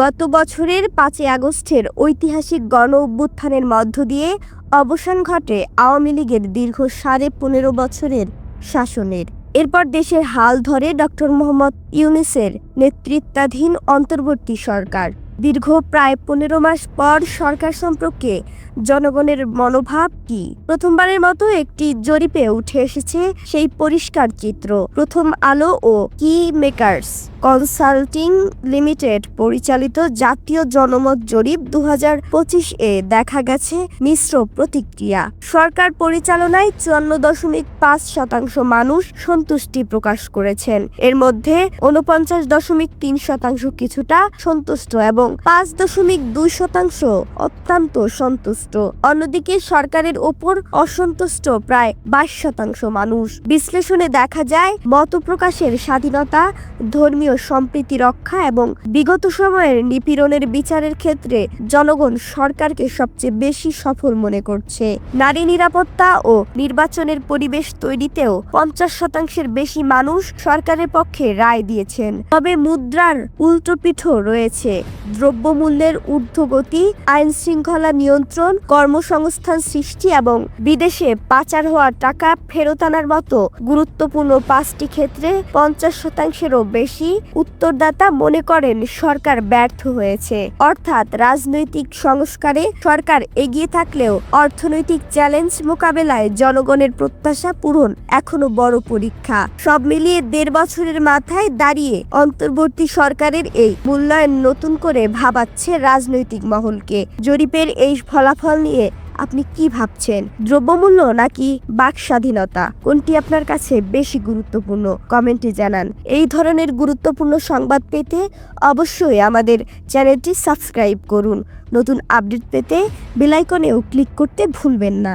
গত বছরের পাঁচই আগস্টের ঐতিহাসিক গণ অভ্যুত্থানের মধ্য দিয়ে অবসান ঘটে আওয়ামী লীগের দীর্ঘ সাড়ে পনেরো বছরের শাসনের। এরপর দেশের হাল ধরে ডক্টর মোহাম্মদ ইউনিসের নেতৃত্বাধীন অন্তর্বর্তী সরকার। দীর্ঘ প্রায় পনেরো মাস পর সরকার সম্পর্কে জনগণের মনোভাব কি? প্রথমবারের মতো একটি জরিপে উঠে এসেছে সেই পরিষ্কার চিত্র। প্রথম আলো ও কি মেকার্স কনসাল্টিং লিমিটেড পরিচালিত জাতীয় জনমত জরিপ দু এ দেখা গেছে মিশ্র প্রতিক্রিয়া। সরকার পরিচালনায় চুয়ান্ন দশমিক পাঁচ শতাংশ মানুষ সন্তুষ্টি প্রকাশ করেছেন। এর মধ্যে উনপঞ্চাশ দশমিক তিন শতাংশ কিছুটা সন্তুষ্ট এবং পাঁচ দশমিক দুই শতাংশ অত্যন্ত সন্তুষ্ট। অন্যদিকে সরকারের ওপর অসন্তুষ্ট প্রায় বাইশ শতাংশ মানুষ। বিশ্লেষণে দেখা যায় মত প্রকাশের স্বাধীনতা, ধর্মীয় সম্প্রীতি রক্ষা এবং বিগত সময়ের নিপীড়নের বিচারের ক্ষেত্রে জনগণ সরকারকে সবচেয়ে বেশি সফল মনে করছে। নারী নিরাপত্তা ও নির্বাচনের পরিবেশ তৈরিতেও পঞ্চাশ শতাংশের বেশি মানুষ সরকারের পক্ষে রায় দিয়েছেন। তবে মুদ্রার উল্টোপিঠও রয়েছে। দ্রব্যমূল্যের ঊর্ধ্বগতি আইন শৃঙ্খলা নিয়ন্ত্রণ, কর্মসংস্থান সৃষ্টি এবং বিদেশে পাচার হওয়া টাকা ফেরত আনার মতো গুরুত্বপূর্ণ পাঁচটি ক্ষেত্রে পঞ্চাশ শতাংশেরও বেশি উত্তরদাতা মনে করেন সরকার ব্যর্থ হয়েছে। অর্থাৎ রাজনৈতিক সংস্কারে সরকার এগিয়ে থাকলেও অর্থনৈতিক চ্যালেঞ্জ মোকাবেলায় জনগণের প্রত্যাশা পূরণ এখনও বড় পরীক্ষা। সব মিলিয়ে দেড় বছরের মাথায় দাঁড়িয়ে অন্তর্বর্তী সরকারের এই মূল্যায়ন নতুন করে ভাবাচ্ছে রাজনৈতিক মহলকে। জরিপের এই ফলাফল নিয়ে আপনি কি ভাবছেন? দ্রব্যমূল্য নাকি বাক স্বাধীনতা? কোনটি আপনার কাছে বেশি গুরুত্বপূর্ণ? কমেন্টে জানান। এই ধরনের গুরুত্বপূর্ণ সংবাদ পেতে অবশ্যই আমাদের চ্যানেলটি সাবস্ক্রাইব করুন। নতুন আপডেট পেতে বেলাইকনেও ক্লিক করতে ভুলবেন না।